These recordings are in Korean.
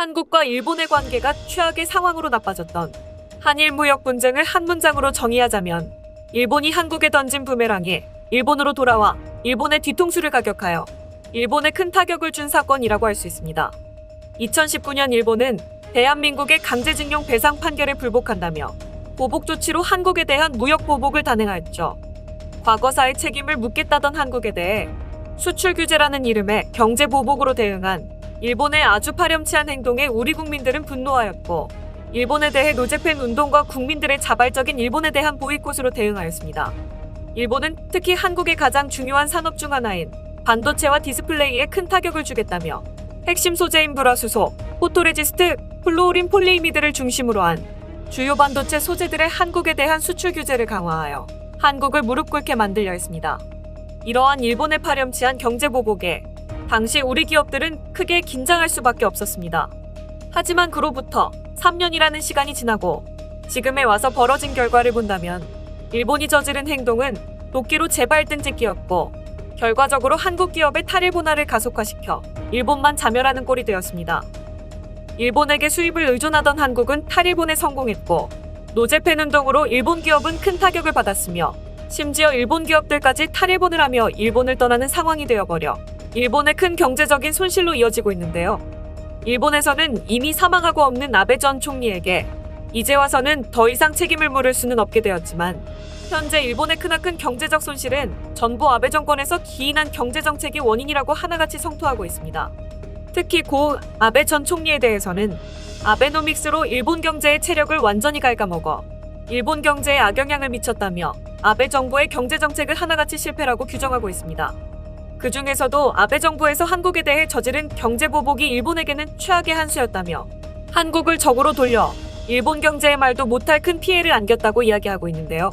한국과 일본의 관계가 최악의 상황으로 나빠졌던 한일 무역 분쟁을 한 문장으로 정의하자면 일본이 한국에 던진 부메랑이 일본으로 돌아와 일본의 뒤통수를 가격하여 일본에 큰 타격을 준 사건이라고 할 수 있습니다. 2019년 일본은 대한민국의 강제징용 배상 판결에 불복한다며 보복 조치로 한국에 대한 무역 보복을 단행하였죠. 과거사의 책임을 묻겠다던 한국에 대해 수출 규제라는 이름의 경제 보복으로 대응한 일본의 아주 파렴치한 행동에 우리 국민들은 분노하였고 일본에 대해 노제팬 운동과 국민들의 자발적인 일본에 대한 보이콧으로 대응하였습니다. 일본은 특히 한국의 가장 중요한 산업 중 하나인 반도체와 디스플레이에 큰 타격을 주겠다며 핵심 소재인 불화수소, 포토레지스트, 플루오린 폴리이미드를 중심으로 한 주요 반도체 소재들의 한국에 대한 수출 규제를 강화하여 한국을 무릎 꿇게 만들려 했습니다. 이러한 일본의 파렴치한 경제 보복에 당시 우리 기업들은 크게 긴장할 수밖에 없었습니다. 하지만 그로부터 3년이라는 시간이 지나고 지금에 와서 벌어진 결과를 본다면 일본이 저지른 행동은 도끼로 재발등 짓기였고 결과적으로 한국 기업의 탈일 분화를 가속화시켜 일본만 자멸하는 꼴이 되었습니다. 일본에게 수입을 의존하던 한국은 탈일본에 성공했고 노제팬 운동으로 일본 기업은 큰 타격을 받았으며 심지어 일본 기업들까지 탈일본을 하며 일본을 떠나는 상황이 되어버려 일본의 큰 경제적인 손실로 이어지고 있는데요. 일본에서는 이미 사망하고 없는 아베 전 총리에게 이제 와서는 더 이상 책임을 물을 수는 없게 되었지만 현재 일본의 크나큰 경제적 손실은 전부 아베 정권에서 기인한 경제 정책이 원인이라고 하나같이 성토하고 있습니다. 특히 고 아베 전 총리에 대해서는 아베노믹스로 일본 경제의 체력을 완전히 갉아먹어 일본 경제에 악영향을 미쳤다며 아베 정부의 경제 정책을 하나같이 실패라고 규정하고 있습니다. 그 중에서도 아베 정부에서 한국에 대해 저지른 경제 보복이 일본에게는 최악의 한 수였다며 한국을 적으로 돌려 일본 경제에 말도 못할 큰 피해를 안겼다고 이야기하고 있는데요.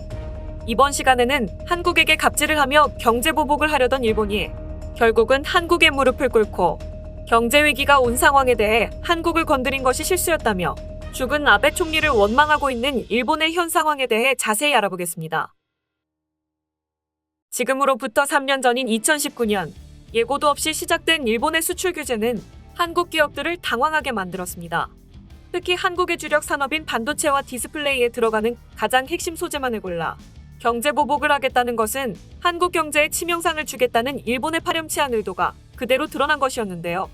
이번 시간에는 한국에게 갑질을 하며 경제 보복을 하려던 일본이 결국은 한국의 무릎을 꿇고 경제 위기가 온 상황에 대해 한국을 건드린 것이 실수였다며 죽은 아베 총리를 원망하고 있는 일본의 현 상황에 대해 자세히 알아보겠습니다. 지금으로부터 3년 전인 2019년 예고도 없이 시작된 일본의 수출 규제는 한국 기업들을 당황하게 만들었습니다. 특히 한국의 주력 산업인 반도체와 디스플레이에 들어가는 가장 핵심 소재만을 골라 경제 보복을 하겠다는 것은 한국 경제에 치명상을 주겠다는 일본의 파렴치한 의도가 그대로 드러난 것이었는데요.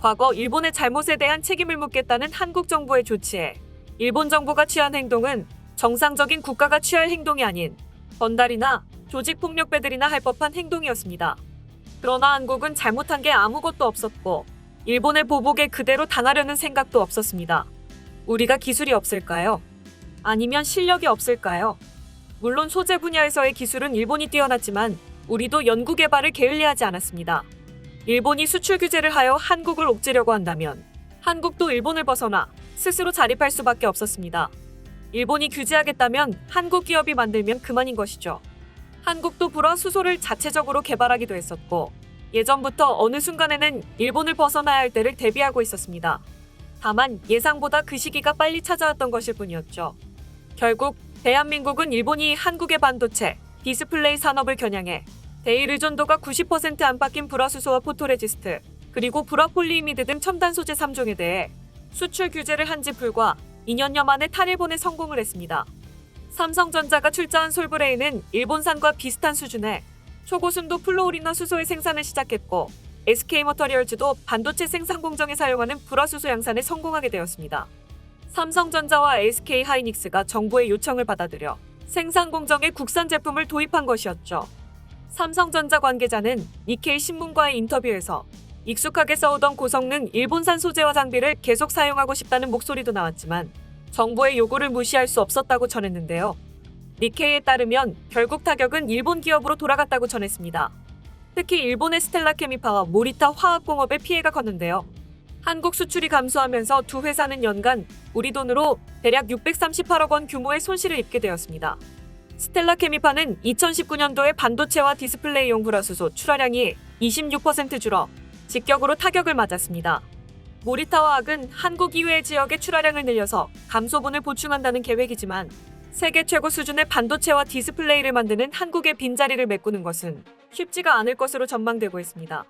과거 일본의 잘못에 대한 책임을 묻겠다는 한국 정부의 조치에 일본 정부가 취한 행동은 정상적인 국가가 취할 행동이 아닌 번달이나 조직 폭력 배들이나 할 법한 행동이었습니다. 그러나 한국은 잘못한 게 아무것도 없었고 일본의 보복에 그대로 당하려는 생각도 없었습니다. 우리가 기술이 없을까요? 아니면 실력이 없을까요? 물론 소재 분야에서의 기술은 일본이 뛰어났지만 우리도 연구 개발을 게을리하지 않았습니다. 일본이 수출 규제를 하여 한국을 옥죄려고 한다면 한국도 일본을 벗어나 스스로 자립할 수밖에 없었습니다. 일본이 규제하겠다면 한국 기업이 만들면 그만인 것이죠. 한국도 불화 수소를 자체적으로 개발하기도 했었고 예전부터 어느 순간에는 일본을 벗어나야 할 때를 대비하고 있었습니다. 다만 예상보다 그 시기가 빨리 찾아왔던 것일 뿐이었죠. 결국 대한민국은 일본이 한국의 반도체, 디스플레이 산업을 겨냥해 대일 의존도가 90% 안팎인 불화수소와 포토레지스트, 그리고 불화폴리이미드 등 첨단 소재 3종에 대해 수출 규제를 한 지 불과 2년여 만에 탈일본에 성공을 했습니다. 삼성전자가 출자한 솔브레인은 일본산과 비슷한 수준의 초고순도 플로우리너 수소의 생산을 시작했고 SK머터리얼즈도 반도체 생산 공정에 사용하는 불화수소 양산에 성공하게 되었습니다. 삼성전자와 SK하이닉스가 정부의 요청을 받아들여 생산 공정에 국산 제품을 도입한 것이었죠. 삼성전자 관계자는 니케이 신문과의 인터뷰에서 익숙하게 써오던 고성능 일본산 소재와 장비를 계속 사용하고 싶다는 목소리도 나왔지만 정부의 요구를 무시할 수 없었다고 전했는데요. 니케이에 따르면 결국 타격은 일본 기업으로 돌아갔다고 전했습니다. 특히 일본의 스텔라 케미파와 모리타 화학공업에 피해가 컸는데요. 한국 수출이 감소하면서 두 회사는 연간 우리 돈으로 대략 638억 원 규모의 손실을 입게 되었습니다. 스텔라 케미파는 2019년도에 반도체와 디스플레이용 불화수소 출하량이 26% 줄어 직격으로 타격을 맞았습니다. 모리타화학은 한국 이외의 지역의 출하량을 늘려서 감소분을 보충한다는 계획이지만 세계 최고 수준의 반도체와 디스플레이를 만드는 한국의 빈자리를 메꾸는 것은 쉽지가 않을 것으로 전망되고 있습니다.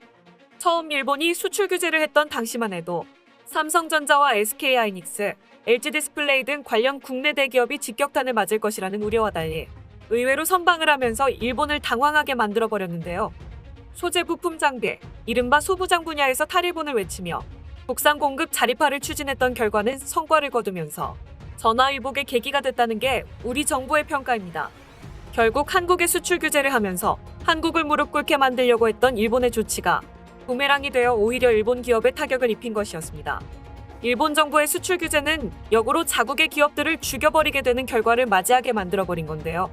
처음 일본이 수출 규제를 했던 당시만 해도 삼성전자와 SK하이닉스, LG디스플레이 등 관련 국내 대기업이 직격탄을 맞을 것이라는 우려와 달리 의외로 선방을 하면서 일본을 당황하게 만들어 버렸는데요. 소재 부품 장비, 이른바 소부장 분야에서 탈일본을 외치며 국산 공급 자립화를 추진했던 결과는 성과를 거두면서 전화위복의 계기가 됐다는 게 우리 정부의 평가입니다. 결국 한국의 수출 규제를 하면서 한국을 무릎 꿇게 만들려고 했던 일본의 조치가 부메랑이 되어 오히려 일본 기업에 타격을 입힌 것이었습니다. 일본 정부의 수출 규제는 역으로 자국의 기업들을 죽여버리게 되는 결과를 맞이하게 만들어버린 건데요.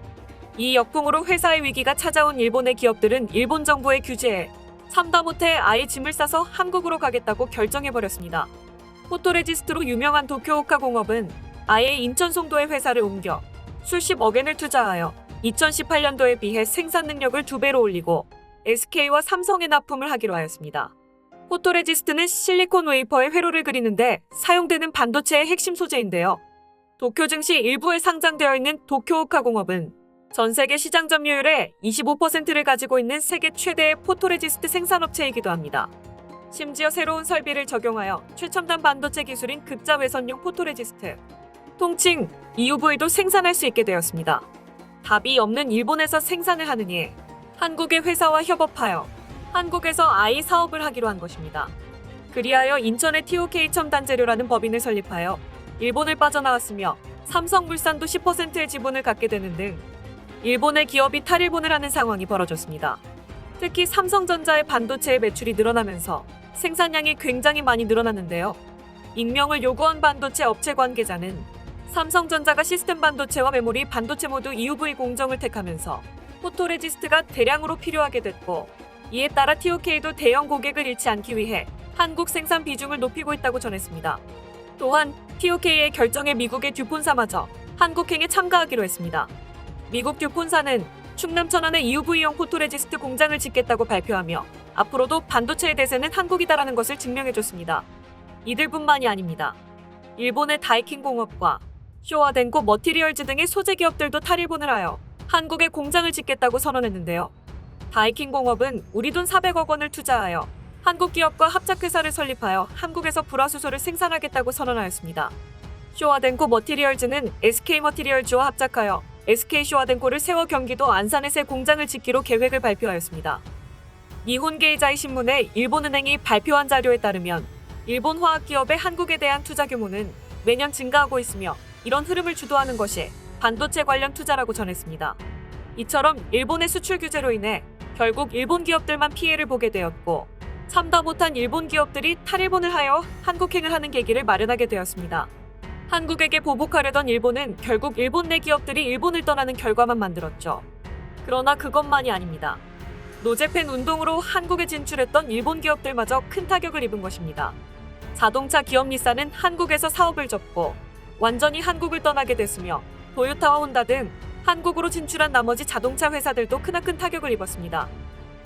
이 역풍으로 회사의 위기가 찾아온 일본의 기업들은 일본 정부의 규제에 참다 못해 아예 짐을 싸서 한국으로 가겠다고 결정해버렸습니다. 포토레지스트로 유명한 도쿄오카 공업은 아예 인천 송도에 회사를 옮겨 수십억 엔을 투자하여 2018년도에 비해 생산 능력을 두 배로 올리고 SK와 삼성에 납품을 하기로 하였습니다. 포토레지스트는 실리콘 웨이퍼에 회로를 그리는데 사용되는 반도체의 핵심 소재인데요. 도쿄 증시 일부에 상장되어 있는 도쿄오카 공업은 전 세계 시장 점유율의 25%를 가지고 있는 세계 최대의 포토레지스트 생산업체이기도 합니다. 심지어 새로운 설비를 적용하여 최첨단 반도체 기술인 극자 외선용 포토레지스트, 통칭 EUV도 생산할 수 있게 되었습니다. 답이 없는 일본에서 생산을 하느니 한국의 회사와 협업하여 한국에서 아이 사업을 하기로 한 것입니다. 그리하여 인천의 TOK 첨단 재료라는 법인을 설립하여 일본을 빠져나왔으며 삼성물산도 10%의 지분을 갖게 되는 등 일본의 기업이 탈일본을 하는 상황이 벌어졌습니다. 특히 삼성전자의 반도체의 매출이 늘어나면서 생산량이 굉장히 많이 늘어났는데요. 익명을 요구한 반도체 업체 관계자는 삼성전자가 시스템 반도체와 메모리 반도체 모두 EUV 공정을 택하면서 포토레지스트가 대량으로 필요하게 됐고 이에 따라 TOK도 대형 고객을 잃지 않기 위해 한국 생산 비중을 높이고 있다고 전했습니다. 또한 TOK의 결정에 미국의 듀폰사마저 한국행에 참가하기로 했습니다. 미국 듀폰사는 충남 천안에 EUV용 포토레지스트 공장을 짓겠다고 발표하며 앞으로도 반도체의 대세는 한국이다라는 것을 증명해줬습니다. 이들뿐만이 아닙니다. 일본의 다이킨 공업과 쇼와덴코 머티리얼즈 등의 소재 기업들도 탈일본을 하여 한국에 공장을 짓겠다고 선언했는데요. 다이킨 공업은 우리 돈 400억 원을 투자하여 한국 기업과 합작회사를 설립하여 한국에서 불화수소를 생산하겠다고 선언하였습니다. 쇼와덴코 머티리얼즈는 SK 머티리얼즈와 합작하여 SK 쇼와덴코를 세워 경기도 안산에 새 공장을 짓기로 계획을 발표하였습니다. 니혼게이자이 신문에 일본은행이 발표한 자료에 따르면 일본 화학기업의 한국에 대한 투자 규모는 매년 증가하고 있으며 이런 흐름을 주도하는 것이 반도체 관련 투자라고 전했습니다. 이처럼 일본의 수출 규제로 인해 결국 일본 기업들만 피해를 보게 되었고 참다 못한 일본 기업들이 탈일본을 하여 한국행을 하는 계기를 마련하게 되었습니다. 한국에게 보복하려던 일본은 결국 일본 내 기업들이 일본을 떠나는 결과만 만들었죠. 그러나 그것만이 아닙니다. 노제팬 운동으로 한국에 진출했던 일본 기업들마저 큰 타격을 입은 것입니다. 자동차 기업 닛산은 한국에서 사업을 접고 완전히 한국을 떠나게 됐으며 도요타와 혼다 등 한국으로 진출한 나머지 자동차 회사들도 크나큰 타격을 입었습니다.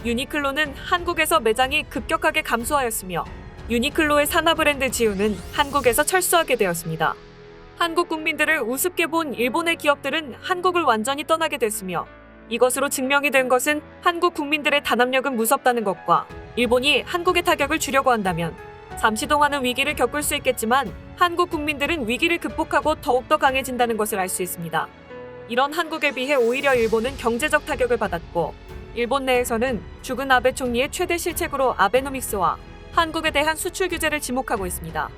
유니클로는 한국에서 매장이 급격하게 감소하였으며 유니클로의 산하 브랜드 지우는 한국에서 철수하게 되었습니다. 한국 국민들을 우습게 본 일본의 기업들은 한국을 완전히 떠나게 됐으며 이것으로 증명이 된 것은 한국 국민들의 단합력은 무섭다는 것과 일본이 한국의 타격을 주려고 한다면 잠시 동안은 위기를 겪을 수 있겠지만 한국 국민들은 위기를 극복하고 더욱더 강해진다는 것을 알 수 있습니다. 이런 한국에 비해 오히려 일본은 경제적 타격을 받았고 일본 내에서는 죽은 아베 총리의 최대 실책으로 아베노믹스와 한국에 대한 수출 규제를 지목하고 있습니다.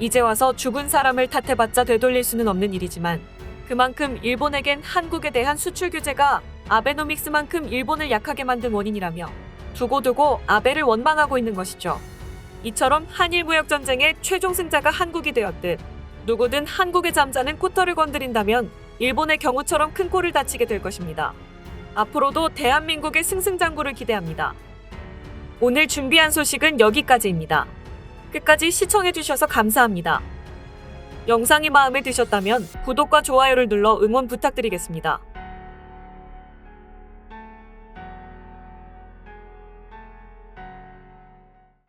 이제 와서 죽은 사람을 탓해봤자 되돌릴 수는 없는 일이지만 그만큼 일본에겐 한국에 대한 수출 규제가 아베노믹스만큼 일본을 약하게 만든 원인이라며 두고두고 아베를 원망하고 있는 것이죠. 이처럼 한일 무역 전쟁의 최종 승자가 한국이 되었듯 누구든 한국의 잠자는 코터를 건드린다면 일본의 경우처럼 큰 꼴을 다치게 될 것입니다. 앞으로도 대한민국의 승승장구를 기대합니다. 오늘 준비한 소식은 여기까지입니다. 끝까지 시청해주셔서 감사합니다. 영상이 마음에 드셨다면 구독과 좋아요를 눌러 응원 부탁드리겠습니다.